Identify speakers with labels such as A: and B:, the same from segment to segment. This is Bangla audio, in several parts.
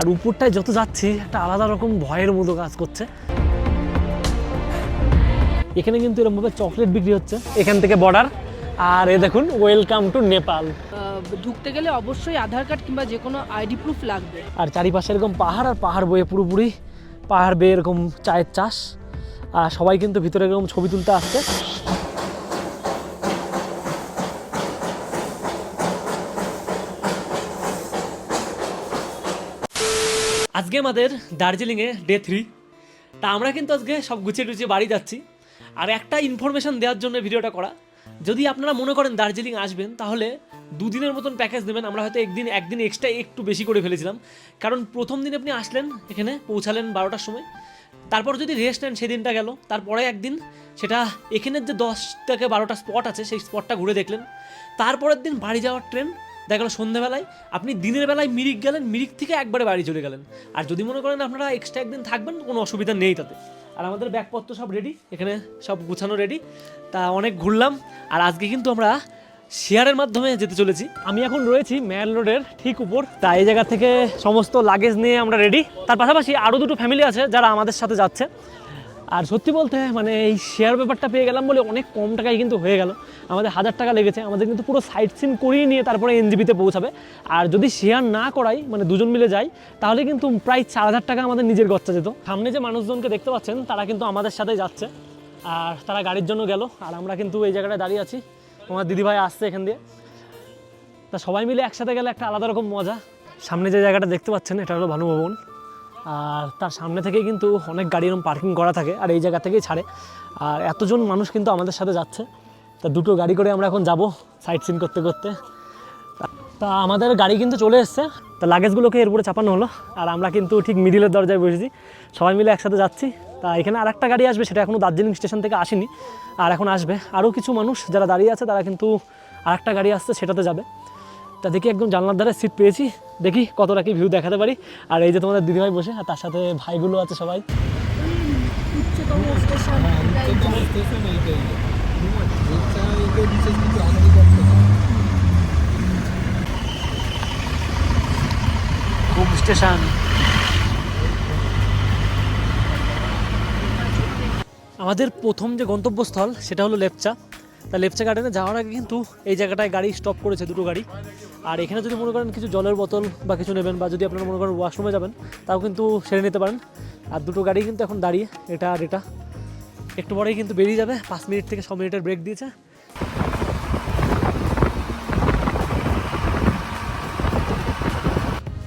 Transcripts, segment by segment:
A: আর উপরটায় যত যাচ্ছি একটা আলাদা রকম ভয়ের মতো কাজ করছে। এখানে কিন্তু এরকমভাবে চকলেট বিক্রি হচ্ছে। এখান থেকে বর্ডার আর এ দেখুন ওয়েলকাম টু নেপাল
B: ঢুকতে গেলে অবশ্যই আধার কার্ড কিংবা যে কোনো আইডি প্রুফ লাগবে।
A: আর চারিপাশে এরকম পাহাড় আর পাহাড় বয়ে পুরোপুরি পাহাড় বেয়ে এরকম চায়ের চাষ। আর সবাই কিন্তু ভিতরে এরকম ছবি তুলতে আসছে। আজকে আমাদের দার্জিলিংয়ে ডে থ্রি তা আমরা কিন্তু আজকে সব গুছিয়ে টুছিয়ে বাড়ি যাচ্ছি। আর একটা ইনফরমেশন দেওয়ার জন্য ভিডিওটা করা। যদি আপনারা মনে করেন দার্জিলিং আসবেন, তাহলে দুদিনের মতন প্যাকেজ দেবেন আমরা হয়তো একদিন একদিন এক্সট্রা একটু বেশি করে ফেলেছিলাম। কারণ প্রথম দিন আপনি আসলেন, এখানে পৌঁছালেন বারোটার সময়। তারপর যদি রেস্ট নেন, সেদিনটা গেল। তারপরে একদিন সেটা এখানের যে দশ থেকে বারোটা স্পট আছে, সেই স্পটটা ঘুরে দেখলেন। তারপরের দিন বাড়ি যাওয়ার ট্রেন দেখা গেলো সন্ধ্যেবেলায় আপনি দিনের বেলায় মিরিক গেলেন, মিরিক থেকে একবারে বাড়ি চলে গেলেন। আর যদি মনে করেন আপনারা এক্সট্রা একদিন থাকবেন, কোনো অসুবিধা নেই তাতে। আর আমাদের ব্যাগপত্র সব রেডি এখানে সব গুছানো রেডি তা অনেক ঘুরলাম, আর আজকে কিন্তু আমরা শেয়ারের মাধ্যমে যেতে চলেছি। আমি এখন রয়েছি ম্যাল রোডের ঠিক উপর। তা এই জায়গা থেকে সমস্ত লাগেজ নিয়ে আমরা রেডি তার পাশাপাশি আরও দুটো ফ্যামিলি আছে যারা আমাদের সাথে যাচ্ছে। আর সত্যি বলতে মানে এই শেয়ার ব্যাপারটা পেয়ে গেলাম বলে অনেক কম টাকায় কিন্তু হয়ে গেল। আমাদের হাজার টাকা লেগেছে, আমাদের কিন্তু পুরো সাইট সিন করিয়ে নিয়ে তারপরে এনজিবিতে পৌঁছাবে। আর যদি শেয়ার না করাই মানে দুজন মিলে যাই, তাহলে কিন্তু প্রায় চার হাজার টাকা আমাদের নিজের গচ্চা যেত। সামনে যে মানুষজনকে দেখতে পাচ্ছেন, তারা কিন্তু আমাদের সাথে যাচ্ছে। আর তারা গাড়ির জন্য গেল, আর আমরা কিন্তু এই জায়গাটায় দাঁড়িয়ে আছি। আমার দিদিভাই আসছে এখান দিয়ে। তা সবাই মিলে একসাথে গেলে একটা আলাদা রকম মজা। সামনে যে জায়গাটা দেখতে পাচ্ছেন, এটা হলো ভানুভবন আর তার সামনে থেকেই কিন্তু অনেক গাড়ি এরকম পার্কিং করা থাকে আর এই জায়গা থেকেই ছাড়ে। আর এতজন মানুষ কিন্তু আমাদের সাথে যাচ্ছে। তা দুটো গাড়ি করে আমরা এখন যাব সাইট সিন করতে করতে। তা- আমাদের গাড়ি কিন্তু চলে এসছে। তা লাগেজগুলোকে এরপরে চাপানো হলো। আর আমরা কিন্তু ঠিক মিডিলের দরজায় বসেছি। সবাই মিলে একসাথে যাচ্ছি। তা এখানে আর একটা গাড়ি আসবে, সেটা এখনও দার্জিলিং স্টেশন থেকে আসেনি। আর এখন আসবে। আরও কিছু মানুষ যারা দাঁড়িয়ে আছে, তারা কিন্তু আর একটা গাড়ি আসছে, সেটাতে যাবে। তা দেখি একদম জানলার ধারে সিট পেয়েছি। দেখি কতটা কি ভিউ দেখাতে পারি। আর এই যে তোমাদের দিদিভাই বসে, আর তার সাথে ভাইগুলো আছে সবাই।
B: স্টেশন
A: আমাদের প্রথম যে গন্তব্যস্থল, সেটা হলো লেপচা। তা লেপচা গার্ডেনে যাওয়ার আগে কিন্তু এই জায়গাটায় গাড়ি স্টপ করেছে দুটো গাড়ি। আর এখানে যদি মনে করেন কিছু জলের বোতল বা কিছু নেবেন বা যদি আপনারা মনে করেন ওয়াশরুমে যাবেন, তাও কিন্তু সেরে নিতে পারেন। আর দুটো গাড়ি কিন্তু এখন দাঁড়িয়ে, এটা আর এটা। একটু পরেই কিন্তু বেরিয়ে যাবে, পাঁচ মিনিট থেকে ছ মিনিটের ব্রেক দিয়েছে।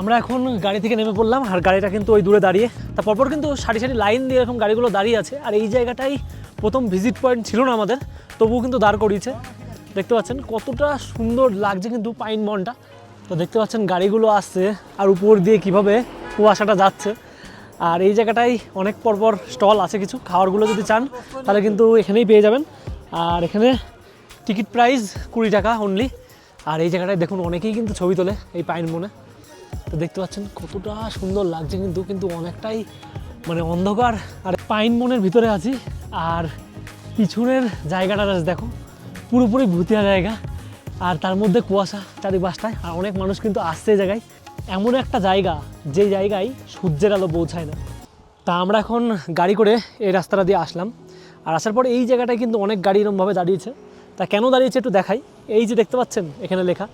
A: আমরা এখন গাড়ি থেকে নেমে পড়লাম, আর গাড়িটা কিন্তু ওই দূরে দাঁড়িয়ে। তা পরপর কিন্তু সারি সারি লাইন দিয়ে এরকম গাড়িগুলো দাঁড়িয়ে আছে। আর এই জায়গাটাই প্রথম ভিজিট পয়েন্ট ছিল না আমাদের। তবুও কিন্তু দাঁড় করিয়েছে। দেখতে পাচ্ছেন কতটা সুন্দর লাগছে কিন্তু পাইন বনটা। তো দেখতে পাচ্ছেন গাড়িগুলো আসছে আর উপর দিয়ে কীভাবে কুয়াশাটা যাচ্ছে। আর এই জায়গাটাই অনেক পরপর স্টল আছে কিছু। খাওয়ারগুলো যদি চান, তাহলে কিন্তু এখানেই পেয়ে যাবেন। আর এখানে টিকিট প্রাইস কুড়ি টাকা অনলি আর এই জায়গাটায় দেখুন অনেকেই কিন্তু ছবি তোলে এই পাইন মনে তো দেখতে পাচ্ছেন কতটা সুন্দর লাগছে কিন্তু কিন্তু অনেকটাই মানে অন্ধকার। আর পাইন মনের ভিতরে আছি। আর পিছনের জায়গাটা দেখো, পুরোপুরি ভুতিয়া জায়গা। আর তার মধ্যে কুয়াশা চারিপাশটায়, আর অনেক মানুষ কিন্তু আসছে এই জায়গায়। এমন একটা জায়গা, যে জায়গায় সূর্যের আলো পৌঁছায় না। তা আমরা এখন গাড়ি করে এই রাস্তাটা দিয়ে আসলাম। আর আসার পরে এই জায়গাটায় কিন্তু অনেক গাড়ি এরমভাবে দাঁড়িয়েছে। তা কেন দাঁড়িয়েছে একটু দেখাই। এই যে দেখতে পাচ্ছেন, এখানে লেখা,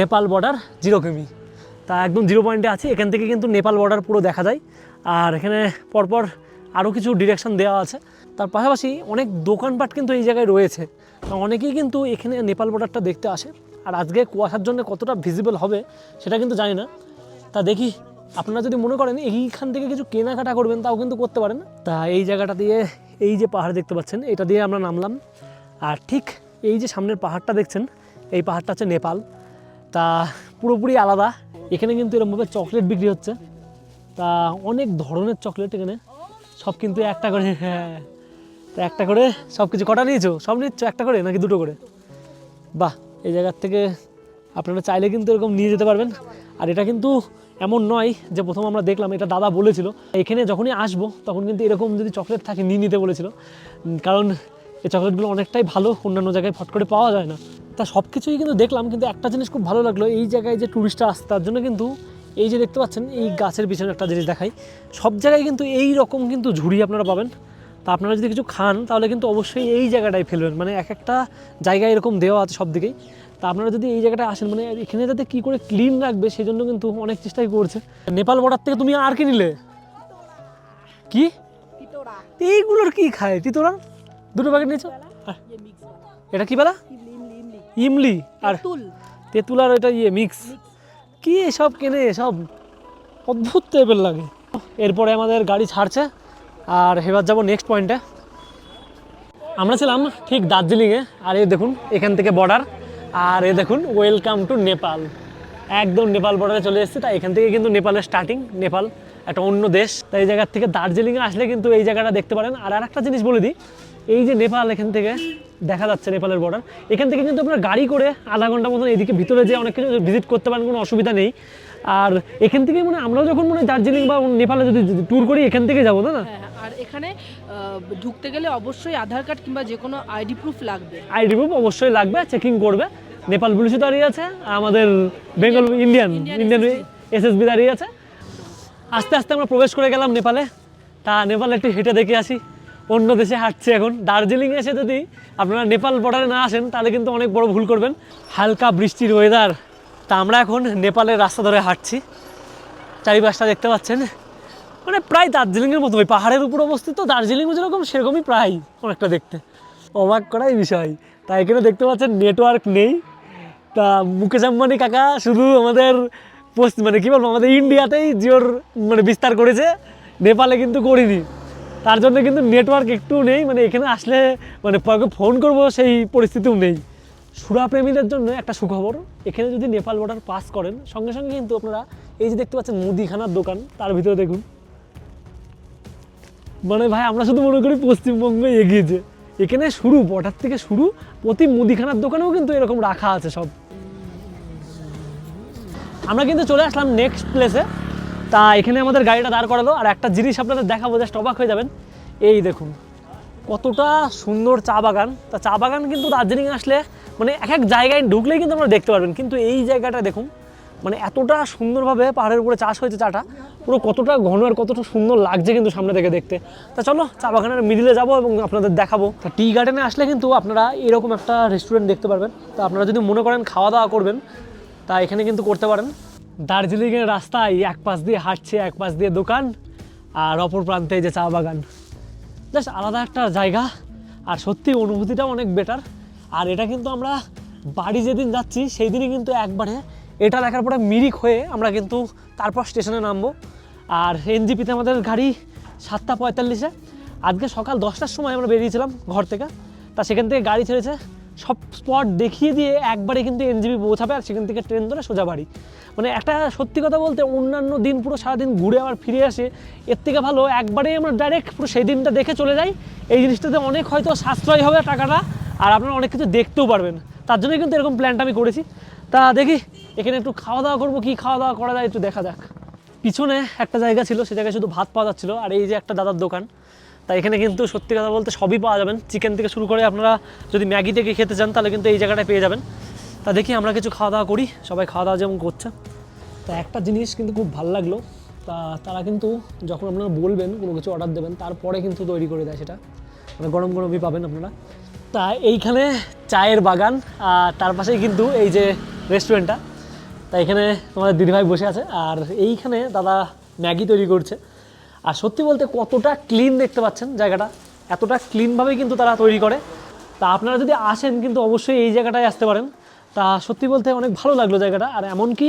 A: নেপাল বর্ডার জিরো কিমি। তা একদম জিরো পয়েন্টে আছে, এখান থেকে কিন্তু নেপাল বর্ডার পুরো দেখা যায়। আর এখানে পরপর আরও কিছু ডিরেকশন দেওয়া আছে। তার পাশাপাশি অনেক দোকানপাট কিন্তু এই জায়গায় রয়েছে। অনেকেই কিন্তু এখানে নেপাল বর্ডারটা দেখতে আসে। আর আজকে কুয়াশার জন্য কতটা ভিজিবল হবে সেটা কিন্তু জানি না। তা দেখি, আপনারা যদি মনে করেন এইখান থেকে কিছু কেনাকাটা করবেন তাও কিন্তু করতে পারেন। তা এই জায়গাটা দিয়ে এই যে পাহাড় দেখতে পাচ্ছেন, এটা দিয়ে আমরা নামলাম। আর ঠিক এই যে সামনের পাহাড়টা দেখছেন, এই পাহাড়টা হচ্ছে নেপাল। তা পুরোপুরি আলাদা। এখানে কিন্তু এরকমভাবে চকলেট বিক্রি হচ্ছে। তা অনেক ধরনের চকলেট এখানে। সব কিন্তু একটা করে হ্যাঁ। তা একটা করে সব কিছু কটা নিয়েছো? সব নিচ্ছ? একটা করে নাকি দুটো করে? বাহ, এই জায়গার থেকে আপনারা চাইলে কিন্তু এরকম নিয়ে যেতে পারবেন। আর এটা কিন্তু এমন নয় যে প্রথম আমরা দেখলাম, এটা দাদা বলেছিল। এখানে যখনই আসব, তখন কিন্তু এরকম যদি চকলেট থাকে, নিয়ে নিতে বলেছিল। কারণ এই চকলেটগুলো অনেকটাই ভালো, অন্যান্য জায়গায় ফট করে পাওয়া যায় না। তা সব কিছুই কিন্তু দেখলাম, কিন্তু একটা জিনিস খুব ভালো লাগল, এই জায়গায় যে ট্যুরিস্টরা আসছে তার জন্য কিন্তু এই যে দেখতে পাচ্ছেন, এই গাছের পিছনে একটা জিনিস দেখাই। সব জায়গায় কিন্তু এই রকম কিন্তু ঝুড়ি আপনারা পাবেন। তা আপনারা যদি কিছু খান তাহলে কিন্তু অবশ্যই এই জায়গাটায় ফেলবেন। মানে এক একটা জায়গায় এরকম দেওয়া আছে সব দিকেই তা আপনারা যদি এই জায়গাটায় আসেন মানে এখানে যাতে কী করে ক্লিন রাখবে সেই জন্য কিন্তু অনেক চেষ্টাই করছে। নেপাল বর্ডার থেকে তুমি আর কি নিলে? কি? এইগুলোর কি খায়? তিতোরা দুটো প্যাকেট নিয়েছো? এটা কি বেলা ইমলি আর তেঁতুল। আর এটা ইয়ে মিক্স কি এসব কেনে সব অদ্ভুত টাইপের লাগে। এরপরে আমাদের গাড়ি ছাড়ছে। আর এবার যাব নেক্সট পয়েন্টে আমরা ছিলাম ঠিক দার্জিলিংয়ে। আর এই দেখুন, এখান থেকে বর্ডার আর এ দেখুন ওয়েলকাম টু নেপাল একদম নেপাল বর্ডারে চলে এসেছি, তাই এখান থেকে কিন্তু নেপালের স্টার্টিং নেপাল একটা অন্য দেশ। তাই এই জায়গার থেকে দার্জিলিংয়ে আসলে কিন্তু এই জায়গাটা দেখতে পারেন। আর আরেকটা জিনিস বলে দিই, এই যে নেপাল এখান থেকে দেখা যাচ্ছে নেপালের বর্ডার এখান থেকে কিন্তু আপনার গাড়ি করে আধা ঘণ্টা মতন এদিকে ভিতরে যে অনেক কিছু ভিজিট করতে পারেন, কোনো অসুবিধা নেই। আর এখান থেকে মানে আমরাও যখন মানে দার্জিলিং বা নেপালে যদি ট্যুর করি এখান থেকে যাব না?
B: হ্যাঁ আর এখানে ঢুকতে গেলে অবশ্যই আধার কার্ড কিংবা যে কোনো আইডি প্রুফ লাগবে।
A: আইডি প্রুফ অবশ্যই লাগবে চেকিং করবে। নেপাল পুলিশও দাঁড়িয়ে আছে আমাদের বেঙ্গল ইন্ডিয়ান ইন্ডিয়ান এসএসবি দাঁড়িয়ে আছে। আস্তে আস্তে আমরা প্রবেশ করে গেলাম নেপালে। তা নেপালে একটু হেঁটে দেখে আসি। অন্য দেশে হাঁটছে এখন। দার্জিলিং এসে যদি আপনারা নেপাল বর্ডারে না আসেন তাহলে কিন্তু অনেক বড় ভুল করবেন। হালকা বৃষ্টির ওয়েদার তা আমরা এখন নেপালের রাস্তা ধরে হাঁটছি। চারিপাশটা দেখতে পাচ্ছেন। মানে প্রায় দার্জিলিংয়ের মতো, ওই পাহাড়ের উপর অবস্থিত। দার্জিলিং যেরকম, সেরকমই প্রায় অনেকটা দেখতে। অবাক করাই বিষয়। তাই এখানে দেখতে পাচ্ছেন নেটওয়ার্ক নেই। তা মুকেশ আম্বানি কাকা শুধু আমাদের পশ্চিম মানে কী বলব, আমাদের ইন্ডিয়াতেই জিওর মানে বিস্তার করেছে। নেপালে কিন্তু করিনি। তার জন্য কিন্তু নেটওয়ার্ক একটু নেই। মানে এখানে আসলে মানে ফোন করব, সেই পরিস্থিতিও নেই। সুরাপ্রেমীদের জন্য একটা সুখবর। এখানে যদি নেপাল বর্ডার পাস করেন, সঙ্গে সঙ্গে কিন্তু আপনারা এই যে দেখতে পাচ্ছেন মুদিখানার দোকান, তার ভিতরে দেখুন। মানে ভাই, আমরা শুধু মনে করি পশ্চিমবঙ্গ এগিয়েছে এখানে শুরু বর্ডার থেকে শুরু, প্রতি মুদিখানার দোকানেও কিন্তু এরকম রাখা আছে সব। আমরা কিন্তু চলে আসলাম নেক্সট প্লেসে তা এখানে আমাদের গাড়িটা দাঁড় করালো, আর একটা জিনিস আপনাদের দেখাবো জাস্ট অবাক হয়ে যাবেন। এই দেখুন, কতটা সুন্দর চা বাগান। তা চা বাগান কিন্তু দার্জিলিং আসলে মানে এক এক জায়গায় ঢুকলেই কিন্তু আপনারা দেখতে পারবেন। কিন্তু এই জায়গাটা দেখুন মানে এতটা সুন্দরভাবে পাহাড়ের উপরে চাষ হয়েছে চাটা, পুরো কতটা ঘন আর কতটা সুন্দর লাগছে কিন্তু সামনে থেকে দেখতে। তা চলো, চা বাগানের মিডিলে যাব এবং আপনাদের দেখাবো। তা টি গার্ডেনে আসলে কিন্তু আপনারা এরকম একটা রেস্টুরেন্ট দেখতে পারবেন। তা আপনারা যদি মনে করেন খাওয়া দাওয়া করবেন, তা এখানে কিন্তু করতে পারেন। দার্জিলিংয়ের রাস্তায় এক পাশ দিয়ে হাঁটছে, এক পাশ দিয়ে দোকান, আর অপর প্রান্তে যে চা বাগান। জাস্ট আলাদা একটা জায়গা, আর সত্যি অনুভূতিটাও অনেক বেটার আর এটা কিন্তু আমরা বাড়ি যেদিন যাচ্ছি সেই দিনই কিন্তু একবারে এটা দেখার পরে মিরিক হয়ে আমরা কিন্তু তারপর স্টেশনে নামবো। আর এনজিপিতে আমাদের গাড়ি সাতটা পঁয়তাল্লিশে। আজকে সকাল দশটার সময় আমরা বেরিয়েছিলাম ঘর থেকে। তা সেখান থেকে গাড়ি ছেড়েছে। সব স্পট দেখিয়ে দিয়ে একবারে কিন্তু এনজিপি পৌঁছাবে আর সেখান থেকে ট্রেন ধরে সোজা বাড়ি। মানে একটা সত্যি কথা বলতে অন্যান্য দিন পুরো সারাদিন ঘুরে আবার ফিরে আসে। এর থেকে ভালো একবারেই আমরা ডাইরেক্ট পুরো সেই দিনটা দেখে চলে যাই। এই জিনিসটাতে অনেক হয়তো সাশ্রয় হবে টাকাটা। আর আপনারা অনেক কিছু দেখতেও পারবেন। তার জন্যই কিন্তু এরকম প্ল্যানটা আমি করেছি। তা দেখি, এখানে একটু খাওয়া দাওয়া করব, কি খাওয়া দাওয়া করা যায় একটু দেখা যাক। পিছনে একটা জায়গা ছিল, সে জায়গায় শুধু ভাত পাওয়া যাচ্ছিল, আর এই যে একটা দাদার দোকান। তা এখানে কিন্তু সত্যি কথা বলতে সবই পাওয়া যাবেন। চিকেন থেকে শুরু করে আপনারা যদি ম্যাগি থেকে খেতে চান, তাহলে কিন্তু এই জায়গাটায় পেয়ে যাবেন। তা দেখি আমরা কিছু খাওয়া দাওয়া করি, সবাই খাওয়া দাওয়া যেমন করছে। তা একটা জিনিস কিন্তু খুব ভালো লাগল, তা তারা কিন্তু যখন আপনারা বলবেন, কোনো কিছু অর্ডার দেবেন, তারপরে কিন্তু তৈরি করে দেয় সেটা। মানে গরম গরমই পাবেন আপনারা। তা এইখানে চায়ের বাগান, আর তার পাশেই কিন্তু এই যে রেস্টুরেন্টটা তা এখানে তোমাদের দিদিভাই বসে আছে, আর এইখানে দাদা ম্যাগি তৈরি করছে। আর সত্যি বলতে কতটা ক্লিন দেখতে পাচ্ছেন জায়গাটা, এতটা ক্লিনভাবেই কিন্তু তারা তৈরি করে। তা আপনারা যদি আসেন কিন্তু অবশ্যই এই জায়গাটায় আসতে পারেন। তা সত্যি বলতে অনেক ভালো লাগল জায়গাটা, আর এমনকি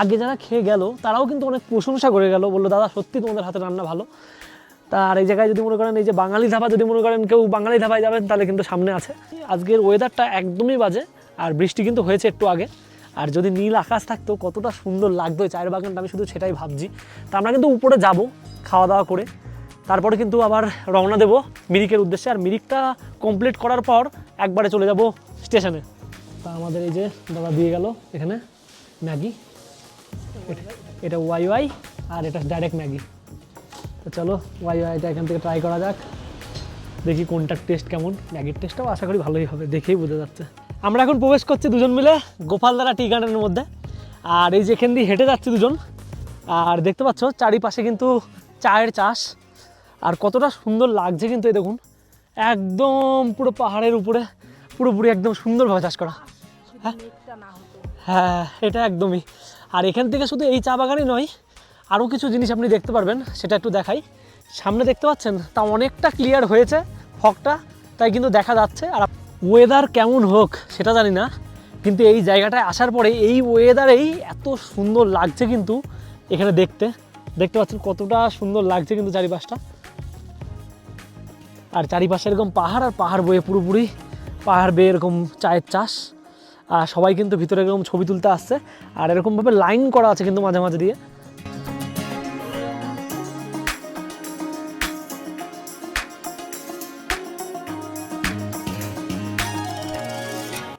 A: আগে যারা খেয়ে গেল, তারাও কিন্তু অনেক প্রশংসা করে গেল, বলল, দাদা, সত্যি তোমাদের হাতে রান্না ভালো। তা আর এই জায়গায় যদি মনে করেন এই যে বাঙালি ধাবা যদি মনে করেন কেউ বাঙালি ধাবায় যাবেন, তাহলে কিন্তু সামনে আছে। আজকের ওয়েদারটা একদমই বাজে আর বৃষ্টি কিন্তু হয়েছে একটু আগে। আর যদি নীল আকাশ থাকতো, কতটা সুন্দর লাগতো চায়ের বাগানটা, আমি শুধু সেটাই ভাবছি। তা আমরা কিন্তু উপরে যাব খাওয়া দাওয়া করে। তারপরে কিন্তু আবার রওনা দেব মিরিকের উদ্দেশ্যে। আর মিরিকটা কমপ্লিট করার পর একবারে চলে যাব স্টেশনে। তা আমাদের এই যে দাদা দিয়ে গেল এখানে ম্যাগি। এটা ওয়াই ওয়াই আর এটা ডাইরেক্ট ম্যাগি। তো চলো ওয়াই ওয়াইটা এখান থেকে ট্রাই করা যাক। দেখি কোনটার টেস্ট কেমন। ম্যাগির টেস্টটাও আশা করি ভালোই হবে, দেখেই বোঝা যাচ্ছে। আমরা এখন প্রবেশ করছি দুজন মিলে গোপালদারা টি গার্ডেনের মধ্যে। আর এই যেখান দিয়ে হেঁটে যাচ্ছি দুজন। আর দেখতে পাচ্ছ, চারিপাশে কিন্তু চায়ের চাষ। আর কতটা সুন্দর লাগছে কিন্তু এই দেখুন। একদম পুরো পাহাড়ের উপরে, পুরোপুরি একদম সুন্দরভাবে চাষ করা। হ্যাঁ হ্যাঁ এটা একদমই। আর এখান থেকে শুধু এই চা বাগানই নয় আরও কিছু জিনিস আপনি দেখতে পারবেন, সেটা একটু দেখাই। সামনে দেখতে পাচ্ছেন, তা অনেকটা ক্লিয়ার হয়েছে ফগটা তাই কিন্তু দেখা যাচ্ছে। আর ওয়েদার কেমন হোক, সেটা জানি না, কিন্তু এই জায়গাটায় আসার পরে এই ওয়েদারেই এত সুন্দর লাগছে কিন্তু এখানে দেখতে। দেখতে পাচ্ছেন কতটা সুন্দর লাগছে কিন্তু চারিপাশটা। আর চারিপাশে এরকম পাহাড়, আর পাহাড় বয়ে পুরোপুরি, পাহাড় বেয়ে এরকম চায়ের চাষ। আর সবাই কিন্তু ভিতরে এরকম ছবি তুলতে আসছে। আর এরকমভাবে লাইন করা আছে কিন্তু মাঝে মাঝে দিয়ে।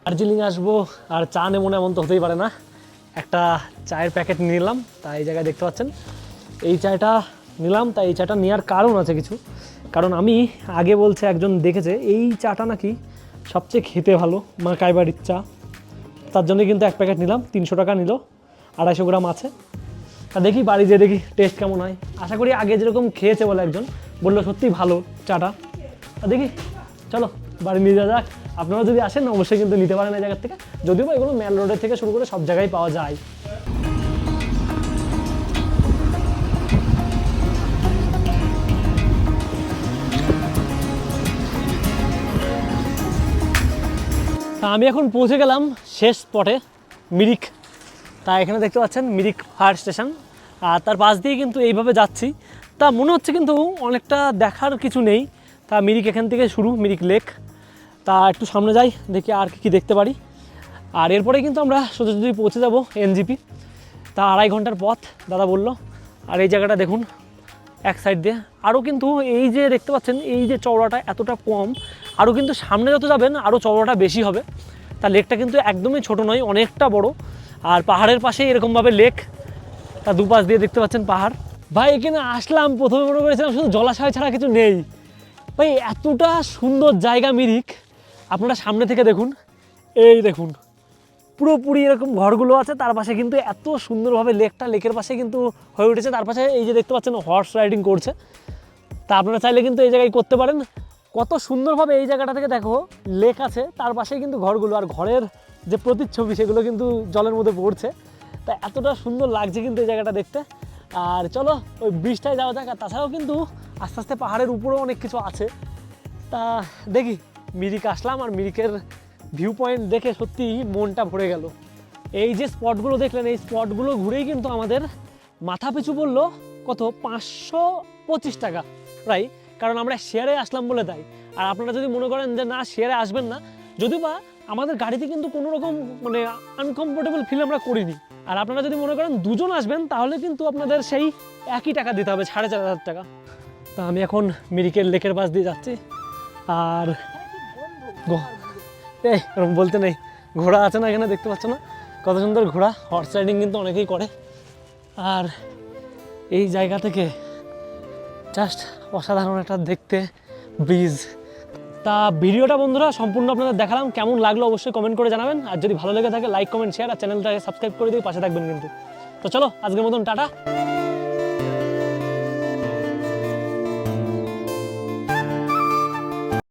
A: দার্জিলিং আসব, আর চা নেব এমন তো হতেই পারে না। একটা চায়ের প্যাকেট নিলাম তা এই জায়গায় দেখতে পাচ্ছেন। এই চাটা নিলাম তা এই চাটা নেওয়ার কারণ আছে কিছু। কারণ আমি আগে বলছে একজন দেখেছে, এই চাটা নাকি সবচেয়ে খেতে ভালো, মা কাইবাড়ির চা। তার জন্য কিন্তু এক প্যাকেট নিলাম, তিনশো টাকা নিল, আড়াইশো গ্রাম আছে। তা দেখি বাড়ি যেয়ে দেখি টেস্ট কেমন হয়। আশা করি আগে যেরকম খেয়েছে বলে একজন, বলল সত্যি ভালো চাটা। তা দেখি, চলো, বাড়ি নিয়ে যাওয়া যাক। আপনারা যদি আসেন, অবশ্যই কিন্তু নিতে পারেন এই জায়গার থেকে। যদিও বা এগুলো মেল রোডের থেকে শুরু করে সব জায়গায় পাওয়া যায়। আমি এখন পৌঁছে গেলাম শেষ স্পটে মিরিক। তা এখানে দেখতে পাচ্ছেন, মিরিক ফায়ার স্টেশন আর তার পাশ দিয়ে কিন্তু এইভাবে যাচ্ছি। তা মনে হচ্ছে কিন্তু অনেকটা দেখার কিছু নেই। তা মিরিক এখান থেকে শুরু, মিরিক লেক তা একটু সামনে যাই, দেখি আর কি কি দেখতে পারি। আর এরপরে কিন্তু আমরা সোজাসুজি পৌঁছে যাব এনজিপি। তা আড়াই ঘণ্টার পথ, দাদা বলল। আর এই জায়গাটা দেখুন, এক সাইড দিয়ে। আরও কিন্তু এই যে দেখতে পাচ্ছেন, এই যে চওড়াটা এতটা কম, আরও কিন্তু সামনে যত যাবেন, আরও চওড়াটা বেশি হবে। তা লেকটা কিন্তু একদমই ছোট নয়, অনেকটা বড়। আর পাহাড়ের পাশে এরকমভাবে লেক। তা দুপাশ দিয়ে দেখতে পাচ্ছেন পাহাড়। ভাই, এখানে আসলাম, প্রথমে মনে করেছিলাম শুধু জলাশয় ছাড়া কিছু নেই। ভাই, এতটা সুন্দর জায়গা মিরিক। আপনারা সামনে থেকে দেখুন, এই দেখুন, পুরোপুরি এরকম ঘরগুলো আছে, তার পাশে কিন্তু এত সুন্দরভাবে লেকটা, লেকের পাশে কিন্তু হয়ে উঠেছে, তার পাশে এই যে দেখতে পাচ্ছেন হর্স রাইডিং করছে। তা আপনারা চাইলে কিন্তু এই জায়গায় করতে পারেন। কত সুন্দরভাবে এই জায়গাটা থেকে দেখো, লেক আছে, তার পাশেই কিন্তু ঘরগুলো, আর ঘরের যে প্রতিচ্ছবি, সেগুলো কিন্তু জলের মধ্যে পড়ছে। তা এতটা সুন্দর লাগছে কিন্তু এই জায়গাটা দেখতে। আর চলো, ওই ব্রিজটায় যাওয়া যাক, আর তাছাড়াও কিন্তু আস্তে আস্তে পাহাড়ের উপরেও অনেক কিছু আছে। তা দেখি মিরিক আসলাম আর মিরিকের ভিউ পয়েন্ট দেখে সত্যি মনটা ভরে গেল। এই যে স্পটগুলো দেখলেন, এই স্পটগুলো ঘুরেই কিন্তু আমাদের মাথা পিছু পড়ল কত? পাঁচশো পঁচিশ টাকা প্রায় কারণ আমরা শেয়ারে আসলাম বলে তাই আর আপনারা যদি মনে করেন যে না শেয়ারে আসবেন না, যদিও বা আমাদের গাড়িতে কিন্তু কোনো রকম মানে আনকমফোর্টেবল ফিল আমরা করিনি। আর আপনারা যদি মনে করেন দুজন আসবেন, তাহলে কিন্তু আপনাদের সেই একই টাকা দিতে হবে, সাড়ে চার হাজার টাকা। তা আমি এখন মিরিকের লেকের পাশ দিয়ে যাচ্ছি। আর এরকম বলতে নেই। ঘোড়া আছে না এখানে দেখতে পাচ্ছ না? কত সুন্দর ঘোড়া। হর্স রাইডিং কিন্তু অনেকেই করে। আর এই জায়গা থেকে জাস্ট অসাধারণ একটা দেখতে ব্রিজ তা ভিডিওটা বন্ধুরা সম্পূর্ণ আপনাদের দেখালাম। কেমন লাগল অবশ্যই কমেন্ট করে জানাবেন। আর যদি ভালো লেগে থাকে লাইক কমেন্ট শেয়ার আর চ্যানেলটাকে সাবস্ক্রাইব করে দিয়ে পাশে থাকবেন কিন্তু। তো চলো, আজকের মতন টাটা।